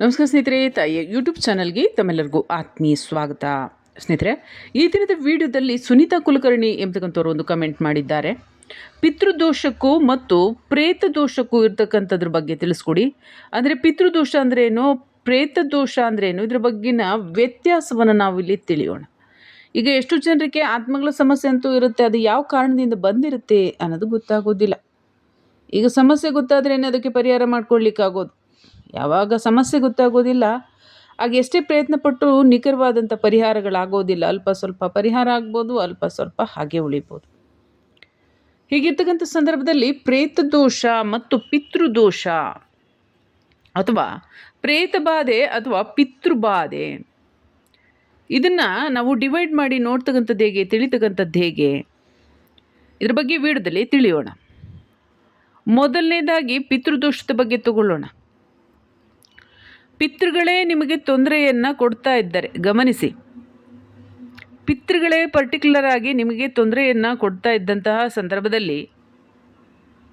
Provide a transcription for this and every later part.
ನಮಸ್ಕಾರ ಸ್ನೇಹಿತರೆ, ತಾಯಿಯ ಯೂಟ್ಯೂಬ್ ಚಾನಲ್ಗೆ ತಮ್ಮೆಲ್ಲರಿಗೂ ಆತ್ಮೀಯ ಸ್ವಾಗತ. ಸ್ನೇಹಿತರೆ, ಈ ದಿನದ ವಿಡಿಯೋದಲ್ಲಿ ಸುನೀತಾ ಕುಲಕರ್ಣಿ ಎಂಬತಕ್ಕಂಥವ್ರು ಒಂದು ಕಮೆಂಟ್ ಮಾಡಿದ್ದಾರೆ. ಪಿತೃದೋಷಕ್ಕೂ ಮತ್ತು ಪ್ರೇತ ದೋಷಕ್ಕೂ ಇರ್ತಕ್ಕಂಥದ್ರ ಬಗ್ಗೆ ತಿಳಿಸ್ಕೊಡಿ. ಅಂದರೆ ಪಿತೃದೋಷ ಏನು? ಪ್ರೇತ ದೋಷ ಏನು? ಇದ್ರ ಬಗ್ಗಿನ ವ್ಯತ್ಯಾಸವನ್ನು ನಾವು ಇಲ್ಲಿ ತಿಳಿಯೋಣ. ಈಗ ಎಷ್ಟು ಜನರಿಗೆ ಆತ್ಮಗಳ ಸಮಸ್ಯೆ ಅಂತೂ ಇರುತ್ತೆ, ಅದು ಯಾವ ಕಾರಣದಿಂದ ಬಂದಿರುತ್ತೆ ಅನ್ನೋದು ಗೊತ್ತಾಗೋದಿಲ್ಲ. ಈಗ ಸಮಸ್ಯೆ ಗೊತ್ತಾದ್ರೇನೆ ಅದಕ್ಕೆ ಪರಿಹಾರ ಮಾಡ್ಕೊಳ್ಲಿಕ್ಕಾಗೋದು? ಯಾವಾಗ ಸಮಸ್ಯೆ ಗೊತ್ತಾಗೋದಿಲ್ಲ. ಆಗ ಎಷ್ಟೇ ಪ್ರಯತ್ನ ಪಟ್ಟು ನಿಖರವಾದಂಥ ಪರಿಹಾರಗಳಾಗೋದಿಲ್ಲ. ಅಲ್ಪ ಸ್ವಲ್ಪ ಪರಿಹಾರ ಆಗ್ಬೋದು, ಅಲ್ಪ ಸ್ವಲ್ಪ ಹಾಗೆ ಉಳಿಬೋದು. ಹೀಗಿರ್ತಕ್ಕಂಥ ಸಂದರ್ಭದಲ್ಲಿ ಪ್ರೇತ ದೋಷ ಮತ್ತು ಪಿತೃದೋಷ ಅಥವಾ ಪ್ರೇತಬಾಧೆ ಅಥವಾ ಪಿತೃಬಾಧೆ, ಇದನ್ನು ನಾವು ಡಿವೈಡ್ ಮಾಡಿ ನೋಡ್ತಕ್ಕಂಥದ್ದು ಹೇಗೆ, ತಿಳಿತಕ್ಕಂಥದ್ದು ಹೇಗೆ, ಇದ್ರ ಬಗ್ಗೆ ವಿಡಿಯೋದಲ್ಲಿ ತಿಳಿಯೋಣ. ಮೊದಲನೇದಾಗಿ ಪಿತೃದೋಷದ ಬಗ್ಗೆ ತಗೊಳ್ಳೋಣ. ಪಿತೃಗಳೇ ನಿಮಗೆ ತೊಂದರೆಯನ್ನು ಕೊಡ್ತಾ ಇದ್ದಾರೆ, ಗಮನಿಸಿ. ಪಿತೃಗಳೇ ಪರ್ಟಿಕ್ಯುಲರ್ ಆಗಿ ನಿಮಗೆ ತೊಂದರೆಯನ್ನು ಕೊಡ್ತಾ ಇದ್ದಂತಹ ಸಂದರ್ಭದಲ್ಲಿ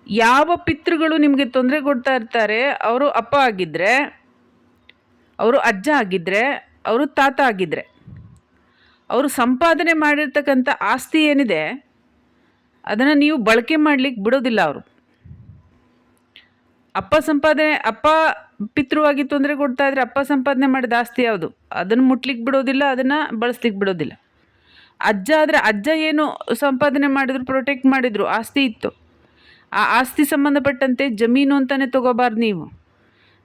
ಯಾವ ಪಿತೃಗಳು ನಿಮಗೆ ತೊಂದರೆ ಕೊಡ್ತಾ ಇರ್ತಾರೆ, ಅವರು ಅಪ್ಪ ಆಗಿದ್ದರೆ ಅವರು ಅಜ್ಜ ಆಗಿದ್ದರೆ ಅವರು ತಾತ ಆಗಿದ್ದರೆ ಅವರು ಸಂಪಾದನೆ ಮಾಡಿರ್ತಕ್ಕಂಥ ಆಸ್ತಿ ಏನಿದೆ, ಅದನ್ನು ನೀವು ಬಳಕೆ ಮಾಡಲಿಕ್ಕೆ ಬಿಡೋದಿಲ್ಲ ಅವರು. ಅಪ್ಪ ಸಂಪಾದನೆ, ಅಪ್ಪ ಪಿತೃವಾಗಿ ತೊಂದರೆ ಕೊಡ್ತಾ ಇದ್ರೆ ಅಪ್ಪ ಸಂಪಾದನೆ ಮಾಡಿದ ಆಸ್ತಿ ಯಾವುದು? ಅದನ್ನು ಮುಟ್ಲಿಕ್ಕೆ ಬಿಡೋದಿಲ್ಲ, ಅದನ್ನು ಬಳಸ್ಲಿಕ್ಕೆ ಬಿಡೋದಿಲ್ಲ. ಅಜ್ಜ ಆದರೆ ಅಜ್ಜ ಏನು ಸಂಪಾದನೆ ಮಾಡಿದ್ರು ಪ್ರೊಟೆಕ್ಟ್ ಮಾಡಿದ್ರು, ಆಸ್ತಿ ಇತ್ತು. ಆ ಆಸ್ತಿ ಸಂಬಂಧಪಟ್ಟಂತೆ ಜಮೀನು ಅಂತಲೇ ತಗೋಬಾರ್ದು ನೀವು.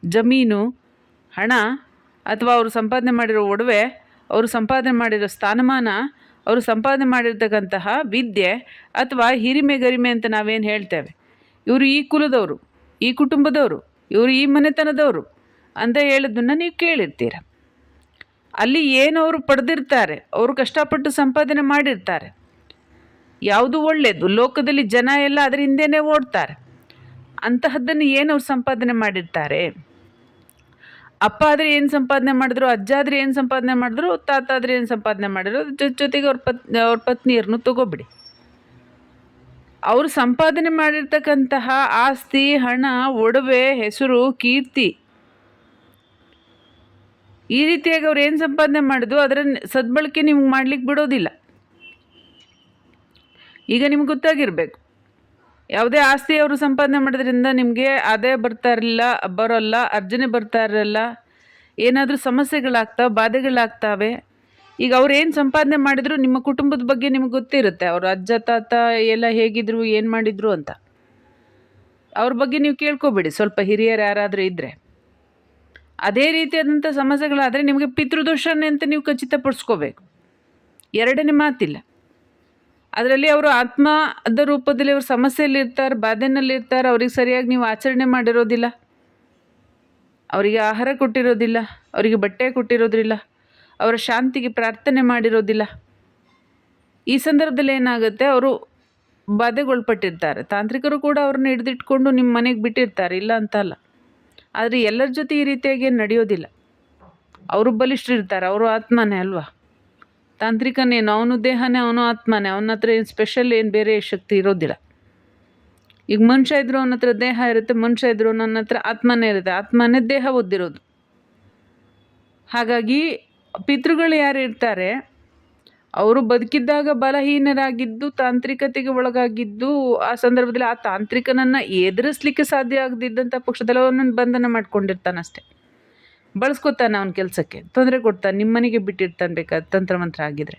ಜಮೀನು, ಹಣ ಅಥವಾ ಅವರು ಸಂಪಾದನೆ ಮಾಡಿರೋ ಒಡವೆ, ಅವರು ಸಂಪಾದನೆ ಮಾಡಿರೋ ಸ್ಥಾನಮಾನ, ಅವರು ಸಂಪಾದನೆ ಮಾಡಿರ್ತಕ್ಕಂತಹ ವಿದ್ಯೆ ಅಥವಾ ಹಿರಿಮೆ ಗರಿಮೆ ಅಂತ ನಾವೇನು ಹೇಳ್ತೇವೆ? ಇವರು ಈ ಕುಲದವರು, ಈ ಕುಟುಂಬದವರು. ಇವರು ಈ ಮನೆತನದವರು ಅಂತ ಹೇಳಿದ್ದನ್ನು ನೀವು ಕೇಳಿರ್ತೀರ. ಅಲ್ಲಿ ಏನು ಅವರು ಪಡೆದಿರ್ತಾರೆ, ಅವರು ಕಷ್ಟಪಟ್ಟು ಸಂಪಾದನೆ ಮಾಡಿರ್ತಾರೆ. ಯಾವುದು ಒಳ್ಳೆಯದು ಲೋಕದಲ್ಲಿ ಜನ ಎಲ್ಲ ಅದರ ಹಿಂದೆನೇ ಓಡ್ತಾರೆ. ಅಂತಹದ್ದನ್ನು ಏನು ಅವ್ರು ಸಂಪಾದನೆ ಮಾಡಿರ್ತಾರೆ? ಅಪ್ಪ ಆದರೆ ಏನು ಸಂಪಾದನೆ ಮಾಡಿದ್ರು, ಅಜ್ಜ ಆದರೆ ಏನು ಸಂಪಾದನೆ ಮಾಡಿದ್ರು, ತಾತ ಆದರೆ ಏನು ಸಂಪಾದನೆ ಮಾಡಿದ್ರು ಜೊತೆಗೆ ಅವ್ರ ಪತ್, ಅವ್ರ ಪತ್ನಿಯರನ್ನು ತಗೋಬಿಡಿ. ಅವರು ಸಂಪಾದನೆ ಮಾಡಿರ್ತಕ್ಕಂತಹ ಆಸ್ತಿ, ಹಣ, ಒಡವೆ, ಹೆಸರು, ಕೀರ್ತಿ. ಈ ರೀತಿಯಾಗಿ ಅವ್ರು ಏನು ಸಂಪಾದನೆ ಮಾಡಿದ್ರು ಅದರ ಸದ್ಬಳಕೆ ನಿಮ್ಗೆ ಮಾಡ್ಲಿಕ್ಕೆ ಬಿಡೋದಿಲ್ಲ. ಈಗ ನಿಮ್ಗೆ ಗೊತ್ತಾಗಿರಬೇಕು. ಯಾವುದೇ ಆಸ್ತಿ ಅವರು ಸಂಪಾದನೆ ಮಾಡೋದ್ರಿಂದ ನಿಮಗೆ ಆದಾಯ ಬರ್ತಾ ಇರಲಿಲ್ಲ, ಬರೋಲ್ಲ, ಅರ್ಜನೆ ಬರ್ತಾ ಇರಲ್ಲ, ಏನಾದರೂ ಸಮಸ್ಯೆಗಳಾಗ್ತಾವೆ, ಬಾಧೆಗಳಾಗ್ತಾವೆ ಈಗ ಅವ್ರು ಏನು ಸಂಪಾದನೆ ಮಾಡಿದ್ರು ನಿಮ್ಮ ಕುಟುಂಬದ ಬಗ್ಗೆ ನಿಮ್ಗೆ ಗೊತ್ತಿರುತ್ತೆ. ಅವ್ರ ಅಜ್ಜ, ತಾತ ಎಲ್ಲ ಹೇಗಿದ್ರು, ಏನು ಮಾಡಿದ್ರು ಅಂತ. ಅವ್ರ ಬಗ್ಗೆ ನೀವು ಕೇಳ್ಕೊಬೇಡಿ. ಸ್ವಲ್ಪ ಹಿರಿಯರು ಯಾರಾದರೂ ಇದ್ದರೆ ಅದೇ ರೀತಿಯಾದಂಥ ಸಮಸ್ಯೆಗಳಾದರೆ ನಿಮಗೆ ಪಿತೃದೋಷನೇ ಅಂತ ನೀವು ಖಚಿತಪಡಿಸ್ಕೋಬೇಕು. ಎರಡನೇ ಮಾತಿಲ್ಲ. ಅದರಲ್ಲಿ ಅವರು ಆತ್ಮದ ರೂಪದಲ್ಲಿ ಅವರು ಸಮಸ್ಯೆಯಲ್ಲಿ ಇರ್ತಾರೆ ಬಾಧೆನಲ್ಲಿ ಇರ್ತಾರೆ ಅವ್ರಿಗೆ ಸರಿಯಾಗಿ ನೀವು ಆಚರಣೆ ಮಾಡಿರೋದಿಲ್ಲ. ಅವರಿಗೆ ಆಹಾರ ಕೊಟ್ಟಿರೋದಿಲ್ಲ, ಅವರಿಗೆ ಬಟ್ಟೆ ಕೊಟ್ಟಿರೋದಿಲ್ಲ. ಅವರ ಶಾಂತಿಗೆ ಪ್ರಾರ್ಥನೆ ಮಾಡಿರೋದಿಲ್ಲ. ಈ ಸಂದರ್ಭದಲ್ಲಿ ಏನಾಗುತ್ತೆ, ಅವರು ಬಾಧೆಗೊಳ್ಪಟ್ಟಿರ್ತಾರೆ. ತಾಂತ್ರಿಕರು ಕೂಡ ಅವ್ರನ್ನ ಹಿಡಿದಿಟ್ಕೊಂಡು ನಿಮ್ಮ ಮನೆಗೆ ಬಿಟ್ಟಿರ್ತಾರೆ, ಇಲ್ಲ ಅಂತ ಅಲ್ಲ. ಆದರೆ ಎಲ್ಲರ ಜೊತೆ ಈ ರೀತಿಯಾಗಿ ನಡೆಯೋದಿಲ್ಲ. ಅವರು ಬಲಿಷ್ಠರಿರ್ತಾರೆ, ಅವರು ಆತ್ಮನೇ ಅಲ್ವಾ? ತಾಂತ್ರಿಕನೇನು ಅವನು ದೇಹನೇ, ಅವನು ಆತ್ಮನೇ, ಅವನ ಹತ್ರ ಏನು ಸ್ಪೆಷಲ್ ಏನು ಬೇರೆ ಶಕ್ತಿ ಇರೋದಿಲ್ಲ. ಈಗ ಮನುಷ್ಯ ಇದ್ರು ಅವನ ಹತ್ರ ದೇಹ ಇರುತ್ತೆ, ಮನುಷ್ಯ ಇದ್ರು ನನ್ನ ಹತ್ರ ಆತ್ಮನೇ ಇರುತ್ತೆ. ಆತ್ಮನೇ ದೇಹ ಒದ್ದಿರೋದು. ಹಾಗಾಗಿ ಪಿತೃಗಳು ಯಾರು ಇರ್ತಾರೆ? ಅವರು ಬದುಕಿದ್ದಾಗ ಬಲಹೀನರಾಗಿದ್ದು, ತಾಂತ್ರಿಕತೆಗೆ ಒಳಗಾಗಿದ್ದು, ಆ ಸಂದರ್ಭದಲ್ಲಿ ಆ ತಾಂತ್ರಿಕನನ್ನು ಎದುರಿಸ್ಲಿಕ್ಕೆ ಸಾಧ್ಯ ಆಗದಿದ್ದಂಥ ಪಕ್ಷದಲ್ಲಿ ಅವನನ್ನು ಬಂಧನ ಮಾಡ್ಕೊಂಡಿರ್ತಾನಷ್ಟೆ ಬಳಸ್ಕೊತಾನೆ ಅವನ ಕೆಲಸಕ್ಕೆ. ತೊಂದರೆ ಕೊಡ್ತಾನೆ, ನಿಮ್ಮನೆಗೆ ಬಿಟ್ಟಿರ್ತಾನೆ ಬೇಕಾದ ತಂತ್ರಮಂತ್ರ ಆಗಿದ್ರೆ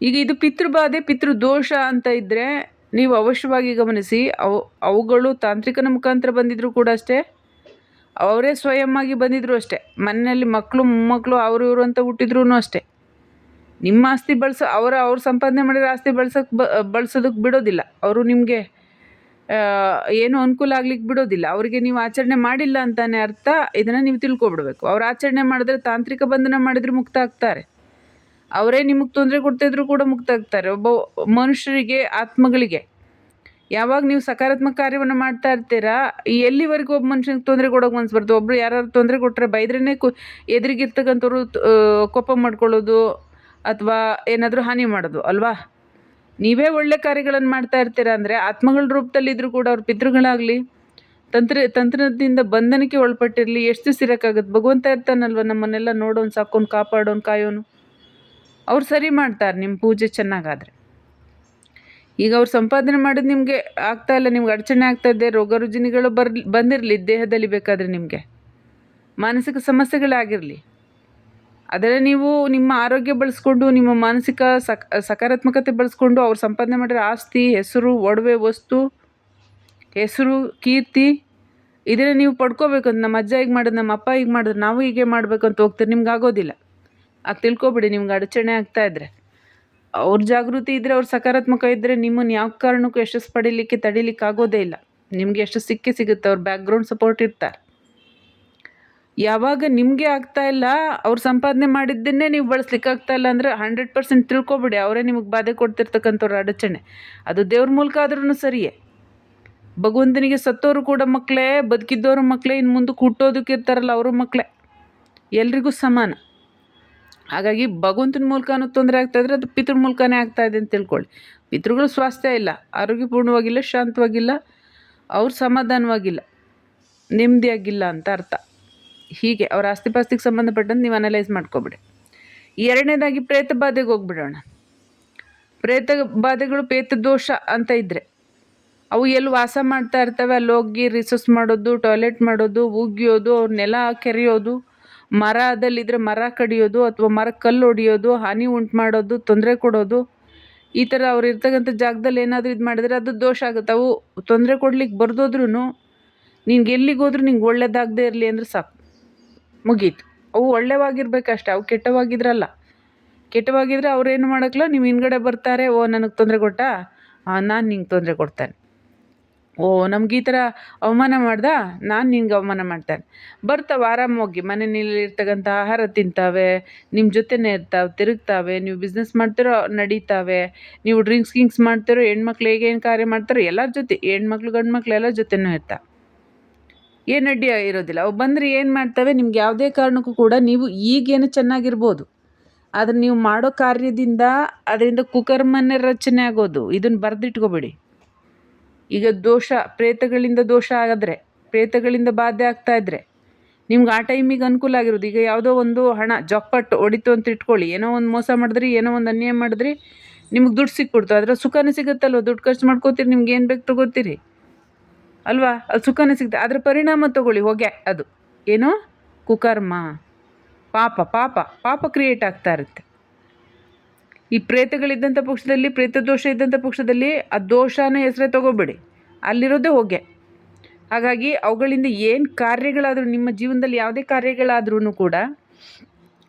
ಈಗ ಇದು ಪಿತೃಬಾಧೆ, ಪಿತೃದೋಷ ಅಂತ ಇದ್ದರೆ ನೀವು ಅವಶ್ಯವಾಗಿ ಗಮನಿಸಿ, ಅವು, ಅವುಗಳು ತಾಂತ್ರಿಕನ ಮುಖಾಂತರ ಬಂದಿದ್ದರೂ ಕೂಡ ಅಷ್ಟೇ ಅವರೇ ಸ್ವಯಂ ಆಗಿ ಬಂದಿದ್ರು ಅಷ್ಟೇ. ಮನೆಯಲ್ಲಿ ಮಕ್ಕಳು ಮೊಮ್ಮಕ್ಕಳು ಅವರು ಇವರು ಅಂತ ಹುಟ್ಟಿದ್ರೂ ಅಷ್ಟೇ. ನಿಮ್ಮ ಆಸ್ತಿ ಬಳಸೋ, ಅವರ, ಅವ್ರು ಸಂಪಾದನೆ ಮಾಡಿರೋ ಆಸ್ತಿ ಬಳಸೋಕೆ ಬ ಬಳಸೋದಕ್ಕೆ ಬಿಡೋದಿಲ್ಲ. ಅವರು ನಿಮಗೆ ಏನು ಅನುಕೂಲ ಆಗ್ಲಿಕ್ಕೆ ಬಿಡೋದಿಲ್ಲ. ಅವರಿಗೆ ನೀವು ಆಚರಣೆ ಮಾಡಿಲ್ಲ ಅಂತಾನೆ ಅರ್ಥ, ಇದನ್ನು ನೀವು ತಿಳ್ಕೊಬಿಡ್ಬೇಕು. ಅವ್ರು ಆಚರಣೆ ಮಾಡಿದ್ರೆ ತಾಂತ್ರಿಕ ಬಂಧನ ಮಾಡಿದ್ರೆ ಮುಕ್ತ ಆಗ್ತಾರೆ. ಅವರೇ ನಿಮಗೆ ತೊಂದರೆ ಕೊಡ್ತಾಯಿದ್ರು ಕೂಡ ಮುಕ್ತ ಆಗ್ತಾರೆ. ಒಬ್ಬ ಮನುಷ್ಯರಿಗೆ, ಆತ್ಮಗಳಿಗೆ. ಯಾವಾಗ ನೀವು ಸಕಾರಾತ್ಮಕ ಕಾರ್ಯವನ್ನು ಮಾಡ್ತಾ ಇರ್ತೀರಾ? ಎಲ್ಲಿವರೆಗೂ ಒಬ್ಬ ಮನುಷ್ಯನಿಗೆ ತೊಂದರೆ ಕೊಡೋಕೆ ಬರ್ತದೆ ಒಬ್ಬರು ಯಾರು ತೊಂದರೆ ಕೊಟ್ಟರೆ ಬೈದ್ರೇ ಕು ಎದುರಿಗಿರ್ತಕ್ಕಂಥವ್ರು ಕೋಪ ಮಾಡ್ಕೊಳ್ಳೋದು ಅಥವಾ ಏನಾದರೂ ಹಾನಿ ಮಾಡೋದು, ಅಲ್ವಾ? ನೀವೇ ಒಳ್ಳೆ ಕಾರ್ಯಗಳನ್ನು ಮಾಡ್ತಾ ಇರ್ತೀರ ಅಂದರೆ ಆತ್ಮಗಳ ರೂಪದಲ್ಲಿದ್ದರೂ ಕೂಡ ಅವ್ರ ಪಿತೃಗಳಾಗಲಿ, ತಂತ್ರ ತಂತ್ರದಿಂದ ಬಂಧನಕ್ಕೆ ಒಳಪಟ್ಟಿರಲಿ, ಎಷ್ಟು ದಿವಸ ಇರೋಕ್ಕಾಗತ್ತೆ ಭಗವಂತ ಇರ್ತಾನಲ್ವ ನಮ್ಮನ್ನೆಲ್ಲ ನೋಡೋನು, ಸಾಕೋನು, ಕಾಪಾಡೋನು, ಕಾಯೋನು? ಅವ್ರು ಸರಿ ಮಾಡ್ತಾರೆ ನಿಮ್ಮ ಪೂಜೆ ಚೆನ್ನಾಗಾದರೆ. ಈಗ ಅವ್ರು ಸಂಪಾದನೆ ಮಾಡೋದು ನಿಮಗೆ ಆಗ್ತಾ ಇಲ್ಲ, ನಿಮ್ಗೆ ಅಡಚಣೆ ಆಗ್ತಾ ಇದೆ, ರೋಗ ರುಜಿನಿಗಳು ಬರ್ ಬಂದಿರಲಿ, ದೇಹದಲ್ಲಿ ಬೇಕಾದರೆ ನಿಮಗೆ. ಮಾನಸಿಕ ಸಮಸ್ಯೆಗಳಾಗಿರಲಿ. ಆದರೆ ನೀವು ನಿಮ್ಮ ಆರೋಗ್ಯ ಬಳಸ್ಕೊಂಡು, ನಿಮ್ಮ ಮಾನಸಿಕ ಸಕ್, ಸಕಾರಾತ್ಮಕತೆ ಬಳಸ್ಕೊಂಡು ಅವ್ರು ಸಂಪಾದನೆ ಮಾಡಿರೋ ಆಸ್ತಿ, ಹೆಸರು, ಒಡವೆ, ವಸ್ತು, ಹೆಸರು, ಕೀರ್ತಿ, ಇದನ್ನ ನೀವು ಪಡ್ಕೋಬೇಕು ಅಂತ ನಮ್ಮ ಅಜ್ಜ ಹೀಗೆ ಮಾಡಿದ್ರು, ನಮ್ಮ ಅಪ್ಪ ಹೀಗೆ ಮಾಡಿದ್ರೆ, ನಾವು ಹೀಗೆ ಮಾಡಬೇಕು ಅಂತ ಹೋಗ್ತಾರೆ, ನಿಮ್ಗೆ ಆಗೋದಿಲ್ಲ. ಆಗ ತಿಳ್ಕೊಬಿಡಿ, ನಿಮ್ಗೆ ಅಡಚಣೆ ಆಗ್ತಾ ಇದ್ರೆ. ಅವ್ರ ಜಾಗೃತಿ ಇದ್ದರೆ ಅವ್ರು ಸಕಾರಾತ್ಮಕ ಇದ್ದರೆ ನಿಮ್ಮನ್ನು ಯಾವ ಕಾರಣಕ್ಕೂ ಯಶಸ್ಸು ಪಡೀಲಿಕ್ಕೆ, ತಡಿಲಿಕ್ಕೆ ಆಗೋದೇ ಇಲ್ಲ. ನಿಮಗೆ ಎಷ್ಟು ಸಿಕ್ಕಿ ಸಿಗುತ್ತೆ. ಅವ್ರ ಬ್ಯಾಕ್ಗ್ರೌಂಡ್ ಸಪೋರ್ಟ್ ಇರ್ತಾರೆ. ಯಾವಾಗ ನಿಮಗೆ ಆಗ್ತಾ ಇಲ್ಲ, ಅವ್ರು ಸಂಪಾದನೆ ಮಾಡಿದ್ದನ್ನೇ ನೀವು ಬಳಸ್ಲಿಕ್ಕೆ ಆಗ್ತಾ ಇಲ್ಲ ಅಂದರೆ ಹಂಡ್ರೆಡ್ ಪರ್ಸೆಂಟ್ ತಿಳ್ಕೊಬಿಡಿ. ಅವರೇ ನಿಮಗೆ ಬಾಧೆ ಕೊಡ್ತಿರ್ತಕ್ಕಂಥವ್ರ ಅಡಚಣೆ. ಅದು ದೇವ್ರ ಮೂಲಕ ಆದ್ರೂ ಸರಿಯೇ. ಭಗವಂತನಿಗೆ ಸತ್ತೋರು ಕೂಡ ಮಕ್ಕಳೇ ಬದುಕಿದ್ದವರು ಮಕ್ಕಳೇ ಇನ್ನು ಮುಂದಕ್ಕೆ ಹುಟ್ಟೋದಕ್ಕೆ ಇರ್ತಾರಲ್ಲ, ಅವರು ಮಕ್ಕಳೇ ಎಲ್ರಿಗೂ ಸಮಾನ. ಹಾಗಾಗಿ ಭಗವಂತನ ಮೂಲಕನೂ ತೊಂದರೆ ಆಗ್ತಾ ಅದು ಪಿತೃ ಮೂಲಕನೇ ಆಗ್ತಾ ಅಂತ ತಿಳ್ಕೊಳ್ಳಿ. ಪಿತೃಗಳು ಸ್ವಾಸ್ಥ್ಯ ಇಲ್ಲ, ಆರೋಗ್ಯಪೂರ್ಣವಾಗಿಲ್ಲ, ಶಾಂತವಾಗಿಲ್ಲ, ಅವ್ರು ಸಮಾಧಾನವಾಗಿಲ್ಲ, ನೆಮ್ಮದಿಯಾಗಿಲ್ಲ ಅಂತ ಅರ್ಥ. ಹೀಗೆ ಅವ್ರ ಆಸ್ತಿಪಾಸ್ತಿಗೆ ಸಂಬಂಧಪಟ್ಟಂತೆ ನೀವು ಅನಲೈಸ್ ಮಾಡ್ಕೊಬಿಡಿ. ಎರಡನೇದಾಗಿ ಪ್ರೇತ ಬಾಧೆಗೆ ಹೋಗ್ಬಿಡೋಣ. ಪ್ರೇತ ಬಾಧೆಗಳು ಪ್ರೇತ ದೋಷ ಅಂತ ಇದ್ದರೆ ಅವು ಎಲ್ಲಿ ವಾಸ ಮಾಡ್ತಾ ಇರ್ತವೆ? ಅಲ್ಲಿ ಹೋಗಿ ರಿಸರ್ಚ್ ಮಾಡೋದು ಟಾಯ್ಲೆಟ್ ಮಾಡೋದು, ಉಗಿಯೋದು ಅವ್ರ ನೆಲ ಕೆರೆಯೋದು ಮರದಲ್ಲಿದ್ದರೆ ಮರ ಕಡಿಯೋದು ಅಥವಾ ಮರ ಕಲ್ಲು ಹೊಡಿಯೋದು ಹಾನಿ ಉಂಟು ಮಾಡೋದು ತೊಂದರೆ ಕೊಡೋದು, ಈ ಥರ ಅವ್ರು ಇರ್ತಕ್ಕಂಥ ಜಾಗದಲ್ಲಿ ಏನಾದರೂ ಇದು ಮಾಡಿದರೆ ಅದು ದೋಷ ಆಗುತ್ತೆ. ಅವು ತೊಂದರೆ ಕೊಡ್ಲಿಕ್ಕೆ ಬರ್ದೋದ್ರೂ ನಿನ್ಗೆ ಎಲ್ಲಿಗೆ ಹೋದ್ರೂ ನಿಂಗೆ ಒಳ್ಳೇದಾಗದೇ ಇರಲಿ ಅಂದರೆ ಸಾಕು. ಮುಗೀತು. ಅವು ಒಳ್ಳೆವಾಗಿರ್ಬೇಕಷ್ಟೆ ಅವು ಕೆಟ್ಟವಾಗಿದ್ರಲ್ಲ. ಕೆಟ್ಟವಾಗಿದ್ರೆ ಅವ್ರೇನು ಮಾಡೋಕ್ಕಲ್ಲ ನೀವು ಹಿಂದ್ಗಡೆ ಬರ್ತಾರೆ, ಓ, ನನಗೆ ತೊಂದರೆ ಕೊಟ್ಟ? ನಾನು ನಿಂಗೆ ತೊಂದರೆ ಕೊಡ್ತಾನೆ. ಓ, ನಮ್ಗೆ ಈ ಥರ ಅವಮಾನ ಮಾಡ್ದ? ನಾನು ನಿನ್ಗೆ ಅವಮಾನ ಮಾಡ್ತೇನೆ. ಬರ್ತಾವೆ ಆರಾಮೋಗಿ ಮನೆಯಲ್ಲಿರ್ತಕ್ಕಂಥ ಆಹಾರ ತಿಂತಾವೆ ನಿಮ್ಮ ಜೊತೆನೇ ಇರ್ತಾವೆ, ತಿರುಗ್ತಾವೆ, ನೀವು ಬಿಸ್ನೆಸ್ ಮಾಡ್ತಿರೋ ನಡೀತಾವೆ, ನೀವು ಡ್ರಿಂಕ್ಸ್ ಗಿಂಕ್ಸ್ ಮಾಡ್ತಿರೋ ಹೆಣ್ಮಕ್ಳು ಹೇಗೆ ಏನು ಕಾರ್ಯ ಮಾಡ್ತಾರೋ ಎಲ್ಲರ ಜೊತೆ, ಹೆಣ್ಮಕ್ಳು ಗಂಡು ಮಕ್ಳು ಎಲ್ಲರ ಜೊತೆನೂ ಇರ್ತಾವೆ. ಏನು ಅಡ್ಡಿ ಇರೋದಿಲ್ಲ. ಅವು ಬಂದರೆ ಏನು ಮಾಡ್ತವೆ? ನಿಮ್ಗೆ ಯಾವುದೇ ಕಾರಣಕ್ಕೂ ಕೂಡ ನೀವು ಈಗೇನು ಚೆನ್ನಾಗಿರ್ಬೋದು. ಆದರೆ ನೀವು ಮಾಡೋ ಕಾರ್ಯದಿಂದ, ಅದರಿಂದ ಕುಕರ್ಮನೇ ರಚನೆ ಆಗೋದು. ಇದನ್ನು ಬರೆದಿಟ್ಕೋಬೇಡಿ. ಈಗ ದೋಷ, ಪ್ರೇತಗಳಿಂದ ದೋಷ ಆಗಿದ್ರೆ, ಪ್ರೇತಗಳಿಂದ ಬಾಧೆ ಆಗ್ತಾ ಇದ್ದರೆ ನಿಮ್ಗೆ ಆ ಟೈಮಿಗೆ ಅನುಕೂಲ ಆಗಿರೋದು. ಈಗ ಯಾವುದೋ ಒಂದು ಹಣ ಜಾಕ್ಪಾಟ್ ಹೊಡಿತು ಅಂತ ಇಟ್ಕೊಳ್ಳಿ. ಏನೋ ಒಂದು ಮೋಸ ಮಾಡಿದ್ರಿ, ಏನೋ ಒಂದು ಅನ್ಯಾಯ ಮಾಡಿದ್ರಿ, ನಿಮ್ಗೆ ದುಡ್ಡು ಸಿಕ್ಬಿಡ್ತು. ಅದರ ಸುಖನೇ ಸಿಗುತ್ತಲ್ವ? ದುಡ್ಡು ಖರ್ಚು ಮಾಡ್ಕೋತೀರಿ, ನಿಮ್ಗೆ ಏನು ಬೇಕು ತಗೋತೀರಿ? ಅಲ್ವಾ? ಅದು ಸುಖನೇ ಸಿಗುತ್ತೆ ಅದರ ಪರಿಣಾಮ ತಗೊಳ್ಳಿ, ಹೊಗೆ, ಅದು. ಏನೋ? ಕುಕರ್ಮ. ಪಾಪ ಪಾಪ ಪಾಪ ಕ್ರಿಯೇಟ್ ಆಗ್ತಾ ಇರುತ್ತೆ. ಈ ಪ್ರೇತಗಳಿದ್ದಂಥ ಪಕ್ಷದಲ್ಲಿ ಪ್ರೇತ ದೋಷ ಇದ್ದಂಥ ಪಕ್ಷದಲ್ಲಿ ಆ ದೋಷನ ಹೆಸರೇ ತಗೋಬೇಡಿ. ಅಲ್ಲಿರೋದೇ ಹೊಗೆ. ಹಾಗಾಗಿ ಅವುಗಳಿಂದ ಏನು ಕಾರ್ಯಗಳಾದರೂ, ನಿಮ್ಮ ಜೀವನದಲ್ಲಿ ಯಾವುದೇ ಕಾರ್ಯಗಳಾದ್ರೂ ಕೂಡ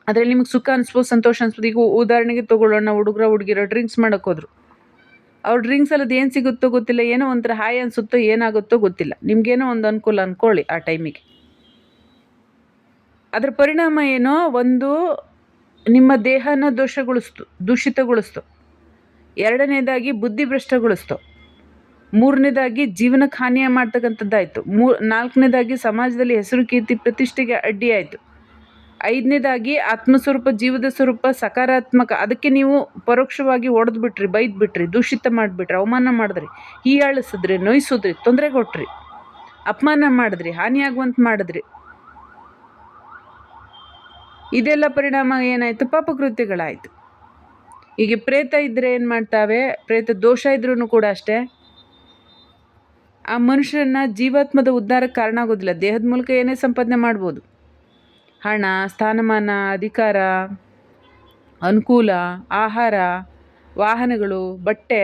ಅದರಲ್ಲಿ ನಿಮಗೆ ಸುಖ ಅನಿಸ್ಬೋದು, ಸಂತೋಷ ಅನಿಸ್ಬೋದು. ಈಗ ಉದಾಹರಣೆಗೆ ತೊಗೊಳ್ಳೋಣ, ಹುಡುಗರ, ಹುಡುಗಿರೋ ಡ್ರಿಂಕ್ಸ್ ಮಾಡೋಕ್ಕೆ ಹೋದ್ರು. ಅವ್ರು ಡ್ರಿಂಕ್ಸ್ ಅಲ್ಲದು ಏನು ಸಿಗುತ್ತೋ ಗೊತ್ತಿಲ್ಲ, ಏನೋ ಒಂಥರ ಹಾಯ್ ಅನಿಸುತ್ತೋ, ಏನಾಗುತ್ತೋ ಗೊತ್ತಿಲ್ಲ. ನಿಮಗೇನೋ ಒಂದು ಅನುಕೂಲ ಅಂದ್ಕೊಳ್ಳಿ ಆ ಟೈಮಿಗೆ ಅದರ ಪರಿಣಾಮ ಏನೋ ಒಂದು ನಿಮ್ಮ ದೇಹನ ದೋಷಗೊಳಿಸ್ತು, ದೂಷಿತಗೊಳಿಸ್ತು. ಎರಡನೇದಾಗಿ ಬುದ್ಧಿಭ್ರಷ್ಟಗೊಳಿಸ್ತು ಮೂರನೇದಾಗಿ ಜೀವನಕ್ಕೆ ಹಾನಿಯ ಮಾಡ್ತಕ್ಕಂಥದ್ದಾಯಿತು. ಮೂ, ನಾಲ್ಕನೇದಾಗಿ ಸಮಾಜದಲ್ಲಿ ಹೆಸರು ಕೀರ್ತಿ ಪ್ರತಿಷ್ಠೆಗೆ ಅಡ್ಡಿಯಾಯಿತು. ಐದನೇದಾಗಿ ಆತ್ಮಸ್ವರೂಪ, ಜೀವದ ಸ್ವರೂಪ ಸಕಾರಾತ್ಮಕ. ಅದಕ್ಕೆ ನೀವು ಪರೋಕ್ಷವಾಗಿ ಒಡೆದು ಬಿಟ್ರಿ ಬೈದು ಬಿಟ್ರಿ ದೂಷಿತ ಮಾಡಿಬಿಟ್ರಿ, ಅವಮಾನ ಮಾಡಿದ್ರಿ, ಹೀಯಾಳಿಸಿದ್ರಿ, ನೋಯಿಸಿದ್ರಿ, ತೊಂದರೆ ಕೊಟ್ರಿ, ಅಪಮಾನ ಮಾಡಿದ್ರಿ, ಹಾನಿಯಾಗುವಂತ ಮಾಡಿದ್ರಿ. ಇದೆಲ್ಲ ಪರಿಣಾಮ ಏನಾಯಿತು? ಪಾಪಕೃತ್ಯಗಳಾಯಿತು. ಈಗ ಪ್ರೇತ ಇದ್ದರೆ ಏನು ಮಾಡ್ತಾವೆ? ಪ್ರೇತ ದೋಷ ಇದ್ರೂ ಕೂಡ ಅಷ್ಟೇ. ಆ ಮನುಷ್ಯರನ್ನ ಜೀವಾತ್ಮದ ಉದ್ಧಾರಕ್ಕೆ ಕಾರಣ ಆಗೋದಿಲ್ಲ. ದೇಹದ ಮೂಲಕ ಏನೇ ಸಂಪಾದನೆ ಮಾಡ್ಬೋದು. ಹಣ, ಸ್ಥಾನಮಾನ, ಅಧಿಕಾರ, ಅನುಕೂಲ, ಆಹಾರ, ವಾಹನಗಳು, ಬಟ್ಟೆ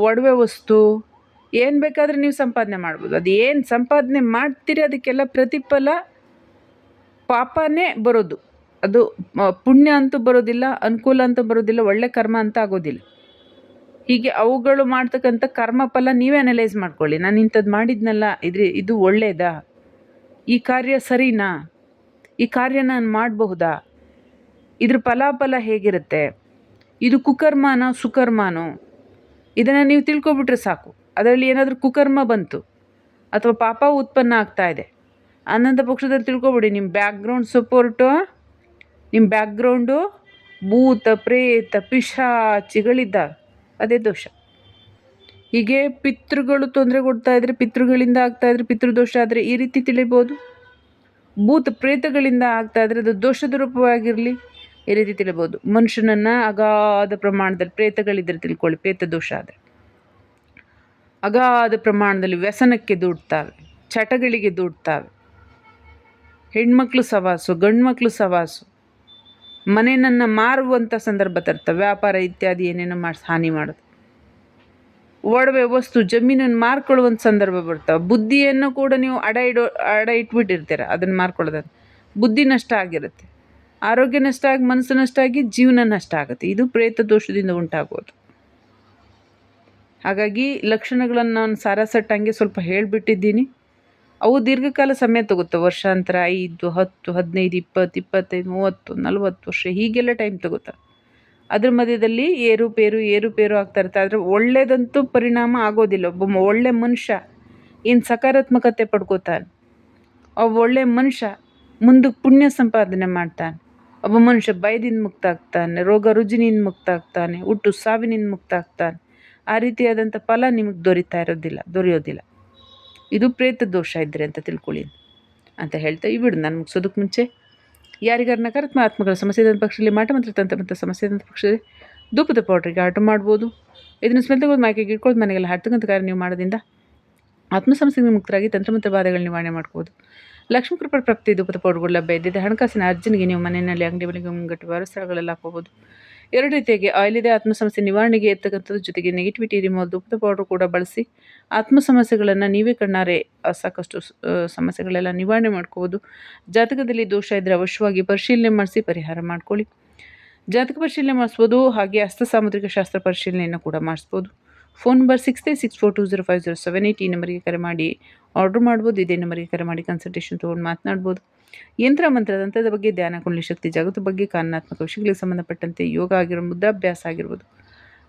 ಒಡವೆ ವಸ್ತು, ಏನು ಬೇಕಾದರೂ ನೀವು ಸಂಪಾದನೆ ಮಾಡ್ಬೋದು. ಅದು ಏನು ಸಂಪಾದನೆ ಮಾಡ್ತೀರಿ ಅದಕ್ಕೆಲ್ಲ ಪ್ರತಿಫಲ ಪಾಪನೇ ಬರೋದು. ಅದು ಪುಣ್ಯ ಅಂತೂ ಬರೋದಿಲ್ಲ, ಅನುಕೂಲ ಅಂತೂ ಬರೋದಿಲ್ಲ, ಒಳ್ಳೆ ಕರ್ಮ ಅಂತ ಆಗೋದಿಲ್ಲ. ಹೀಗೆ ಅವುಗಳು ಮಾಡ್ತಕ್ಕಂಥ ಕರ್ಮ ಫಲ ನೀವೇ ಅನಲೈಸ್ ಮಾಡ್ಕೊಳ್ಳಿ. ನಾನು ಇಂಥದ್ದು ಮಾಡಿದ್ನಲ್ಲ, ಇದ್ರ ಇದು ಒಳ್ಳೆಯದಾ ಈ ಕಾರ್ಯ ಸರಿನಾ? ಈ ಕಾರ್ಯ ನಾನು ಮಾಡಬಹುದಾ? ಇದ್ರ ಫಲಾಫಲ ಹೇಗಿರುತ್ತೆ? ಇದು ಕುಕರ್ಮನೋ ಸುಕರ್ಮಾನೋ? ಇದನ್ನು ನೀವು ತಿಳ್ಕೊಬಿಟ್ರೆ ಸಾಕು. ಅದರಲ್ಲಿ ಏನಾದರೂ ಕುಕರ್ಮ ಬಂತು, ಅಥವಾ ಪಾಪ ಉತ್ಪನ್ನ ಆಗ್ತಾ ಇದೆ. ಅನ್ನಂಥ ಪಕ್ಷದಲ್ಲಿ ತಿಳ್ಕೊಬಿಡಿ ನಿಮ್ಮ ಬ್ಯಾಕ್ಗ್ರೌಂಡ್ ಸಪೋರ್ಟು ನಿಮ್ಮ ಬ್ಯಾಕ್ಗ್ರೌಂಡು ಭೂತ, ಪ್ರೇತ ಪಿಶಾಚಿಗಳಿದ್ದಾವೆ ಅದೇ ದೋಷ. ಹೀಗೆ ಪಿತೃಗಳು ತೊಂದರೆ ಕೊಡ್ತಾ ಇದ್ರೆ, ಪಿತೃಗಳಿಂದ ಆಗ್ತಾ ಇದ್ರೆ ಪಿತೃದೋಷ ಆದರೆ ಈ ರೀತಿ ತಿಳಿಬೋದು. ಭೂತ, ಪ್ರೇತಗಳಿಂದ ಆಗ್ತಾ ಇದ್ರೆ ಅದು ದೋಷದ ರೂಪವಾಗಿರಲಿ, ಈ ರೀತಿ ತಿಳಿಬೋದು. ಮನುಷ್ಯನನ್ನು ಅಗಾಧ ಪ್ರಮಾಣದಲ್ಲಿ ಪ್ರೇತಗಳಿದ್ದರೆ ತಿಳ್ಕೊಳ್ಳಿ, ಪ್ರೇತ ದೋಷ ಆದರೆ. ಅಗಾಧ ಪ್ರಮಾಣದಲ್ಲಿ ವ್ಯಸನಕ್ಕೆ ದೂಡ್ತಾವೆ, ಚಟಗಳಿಗೆ ದೂಡ್ತಾವೆ. ಹೆಣ್ಮಕ್ಳು ಸವಾಸು, ಗಂಡ್ಮಕ್ಳು ಸವಾಸು. ಮನೆಯನ್ನು ಮಾರುವಂಥ ಸಂದರ್ಭ ತರ್ತವೆ ವ್ಯಾಪಾರ ಇತ್ಯಾದಿ ಏನೇನೋ ಮಾಡಿಸಿ ಹಾನಿ ಮಾಡೋದು ಒಡವೆ, ವಸ್ತು, ಜಮೀನನ್ನು ಮಾರ್ಕೊಳ್ಳುವಂಥ ಸಂದರ್ಭ ಬರ್ತವೆ. ಬುದ್ಧಿಯನ್ನು ಕೂಡ ನೀವು ಅಡ ಇಡೋ, ಅಡ ಇಟ್ಬಿಟ್ಟಿರ್ತೀರ, ಅದನ್ನು ಮಾರ್ಕೊಳ್ಳೋದನ್ನು ಬುದ್ಧಿ ನಷ್ಟ ಆಗಿರುತ್ತೆ. ಆರೋಗ್ಯ ನಷ್ಟ ಆಗಿ, ಮನಸ್ಸು ನಷ್ಟ ಆಗಿ, ಜೀವನ ನಷ್ಟ ಆಗುತ್ತೆ. ಇದು ಪ್ರೇತ ದೋಷದಿಂದ ಉಂಟಾಗೋದು ಹಾಗಾಗಿ ಲಕ್ಷಣಗಳನ್ನು ನಾನು ಸಾರಾಸಟ್ಟಂಗೆ ಸ್ವಲ್ಪ ಹೇಳಿಬಿಟ್ಟಿದ್ದೀನಿ. ಅವು ದೀರ್ಘಕಾಲ ಸಮಯ ತಗುತ್ತೆ ವರ್ಷಾಂತರ ಐದು, ಹತ್ತು, ಹದಿನೈದು, ಇಪ್ಪತ್ತು, ಇಪ್ಪತ್ತೈದು, ಮೂವತ್ತು, ನಲ್ವತ್ತು ವರ್ಷ, ಹೀಗೆಲ್ಲ ಟೈಮ್ ತಗುತ್ತೆ ಅದ್ರ ಮಧ್ಯದಲ್ಲಿ ಏರುಪೇರು ಏರುಪೇರು ಆಗ್ತಾ ಆದರೆ ಒಳ್ಳೆಯದಂತೂ ಪರಿಣಾಮ ಆಗೋದಿಲ್ಲ. ಒಬ್ಬ ಒಳ್ಳೆ ಮನುಷ್ಯ ಏನು ಸಕಾರಾತ್ಮಕತೆ ಪಡ್ಕೋತಾನೆ. ಒಬ್ಬ ಒಳ್ಳೆ ಮನುಷ್ಯ ಮುಂದಕ್ಕೆ ಪುಣ್ಯ ಸಂಪಾದನೆ ಮಾಡ್ತಾನೆ. ಒಬ್ಬ ಮನುಷ್ಯ ಭಯದಿಂದ ಮುಕ್ತ ಆಗ್ತಾನೆ ರೋಗ ರುಜಿನಿಂದ ಮುಕ್ತ ಆಗ್ತಾನೆ ಹುಟ್ಟು ಸಾವಿನಿಂದ ಮುಕ್ತ ಆಗ್ತಾನೆ ಆ ರೀತಿಯಾದಂಥ ಫಲ ನಿಮಗೆ ದೊರೀತಾ ಇರೋದಿಲ್ಲ, ದೊರೆಯೋದಿಲ್ಲ. ಇದು ಪ್ರೇತ ದೋಷ ಇದ್ದರೆ ಅಂತ ತಿಳ್ಕೊಳ್ಳಿ ಅಂತ ಹೇಳ್ತಾ ಬಿಡು, ನಾನು ಮುಗಿಸೋದಕ್ಕೆ ಮುಂಚೆ. ಯಾರಿಗಾರು ನಕಾರಾತ್ಮ ಆತ್ಮಗಳ ಸಮಸ್ಯೆ ಇದ್ದಂಥ ಪಕ್ಷದಲ್ಲಿ ಮಾಟ ಮಂತ್ರ ತಂತ್ರ ಮತ್ತು ಸಮಸ್ಯೆ ಪಕ್ಷದಲ್ಲಿ ಧೂಪದ ಪೌಡ್ರಿಗೆ ಆರ್ಡರ್ ಮಾಡ್ಬೋದು. ಇದನ್ನು ಸ್ಮೆಲ್ ತಗೋದು ಮೈಕೆಗೆ ಇಟ್ಕೊಳ್ಳೋದು ಮನೆಗೆಲ್ಲ ಹರ್ತಕ್ಕಂಥ ಕಾರ್ಯ ನೀವು ಮಾಡೋದ್ರಿಂದ ಆತ್ಮ ಸಮಸ್ಯೆಗೆ ಮುಕ್ತರಾಗಿ ತಂತ್ರಮಂತ್ರ ಬಾಧೆಗಳು ನಿವಾರಣೆ ಮಾಡ್ಬೋದು. ಲಕ್ಷ್ಮೀ ಕೃಪಾ ಪ್ರಾಪ್ತಿ ಧೂಪದ ಪೌಡ್ರ್ಗಳು ಲಭ್ಯ ಇದ್ದಿದೆ ಹಣಕಾಸಿನ ಅರ್ಜನಿಗೆ ನೀವು ಮನೆಯಲ್ಲಿ ಅಂಗಡಿ ಬಳಿಗೆ ಮುಂಗಟ್ಟು ಸ್ಥಳಗಳೆಲ್ಲ ಹಾಕೋಬೋದು ಎರಡು ರೀತಿಯಾಗಿ ಆಯಿಲ್ ಇದೆ ಆತ್ಮ ಸಮಸ್ಯೆ ನಿವಾರಣೆಗೆ ಇರ್ತಕ್ಕಂಥದ್ದು ಜೊತೆಗೆ ನೆಗೆಟಿವಿಟಿ ರಿಮೂವ್ ದುಪ್ಪದ ಪೌಡರ್ ಕೂಡ ಬಳಸಿ ಆತ್ಮ ಸಮಸ್ಯೆಗಳನ್ನು ನೀವೇ ಕಣ್ಣಾರೆ ಸಾಕಷ್ಟು ಸಮಸ್ಯೆಗಳೆಲ್ಲ ನಿವಾರಣೆ ಮಾಡ್ಕೋಬೋದು. ಜಾತಕದಲ್ಲಿ ದೋಷ ಇದ್ದರೆ ಅವಶ್ಯವಾಗಿ ಪರಿಶೀಲನೆ ಮಾಡಿಸಿ ಪರಿಹಾರ ಮಾಡ್ಕೊಳ್ಳಿ. ಜಾತಕ ಪರಿಶೀಲನೆ ಮಾಡಿಸ್ಬೋದು, ಹಾಗೆ ಹಸ್ತ ಸಾಮುದ್ರಿಕ ಶಾಸ್ತ್ರ ಪರಿಶೀಲನೆಯನ್ನು ಕೂಡ ಮಾಡಿಸ್ಬೋದು. Phone number six three six four two zero five zero seven eight ಈ ನಂಬರಿಗೆ ಕರೆ ಮಾಡಿ ಆರ್ಡ್ರ್ ಮಾಡ್ಬೋದು, ಇದೇ ನಂಬರಿಗೆ ಕರೆ ಮಾಡಿ ಕನ್ಸಲ್ಟೇಷನ್ ತೊಗೊಂಡು ಮಾತನಾಡ್ಬೋದು. ಯಂತ್ರ ಮಂತ್ರದಂಥದ ಬಗ್ಗೆ ಧ್ಯಾನ, ಕುಂಡಲಿ ಶಕ್ತಿ, ಜಗತ್ತು ಬಗ್ಗೆ ಕಾನೂನಾತ್ಮಕ ವಿಷಯಗಳಿಗೆ ಸಂಬಂಧಪಟ್ಟಂತೆ ಯೋಗ ಆಗಿರೋ ಮುದ್ರಾಭ್ಯಾಸ ಆಗಿರ್ಬೋದು.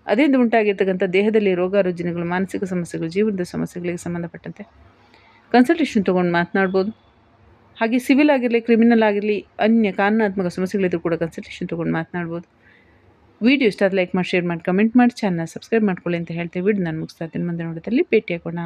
ಅದರಿಂದ ಉಂಟಾಗಿರ್ತಕ್ಕಂಥ ದೇಹದಲ್ಲಿ ರೋಗ, ರುಜಿನಗಳು, ಮಾನಸಿಕ ಸಮಸ್ಯೆಗಳು, ಜೀವನದ ಸಮಸ್ಯೆಗಳಿಗೆ ಸಂಬಂಧಪಟ್ಟಂತೆ ಕನ್ಸಲ್ಟೇಷನ್ ತೊಗೊಂಡು ಮಾತನಾಡ್ಬೋದು. ಹಾಗೆ ಸಿವಿಲ್ ಆಗಿರಲಿ ಕ್ರಿಮಿನಲ್ ಆಗಿರಲಿ, ಅನ್ಯ ಕಾನೂನಾತ್ಮಕ ಸಮಸ್ಯೆಗಳಿದ್ರು ಕೂಡ ಕನ್ಸಲ್ಟೇಷನ್ ತೊಗೊಂಡು ಮಾತನಾಡ್ಬೋದು. ವಿಡಿಯೋ ಇಷ್ಟ ಲೈಕ್ ಮಾಡಿ ಶೇರ್ ಮಾಡಿ ಕಮೆಂಟ್ ಮಾಡಿ ಚಾನಲ್ ಸಬ್ಸ್ಕ್ರೈಬ್ ಮಾಡ್ಕೊಳ್ಳಿ ಅಂತ ಹೇಳ್ತೇವೆ ವಿಡಿಯೋ ನಾನು ಮುಗಿಸ್ತಾ ಇದ್ದೀನಿ ಮುಂದೆ ನೋಡೋದಲ್ಲಿ ಭೇಟಿಯಾಗೋಣ.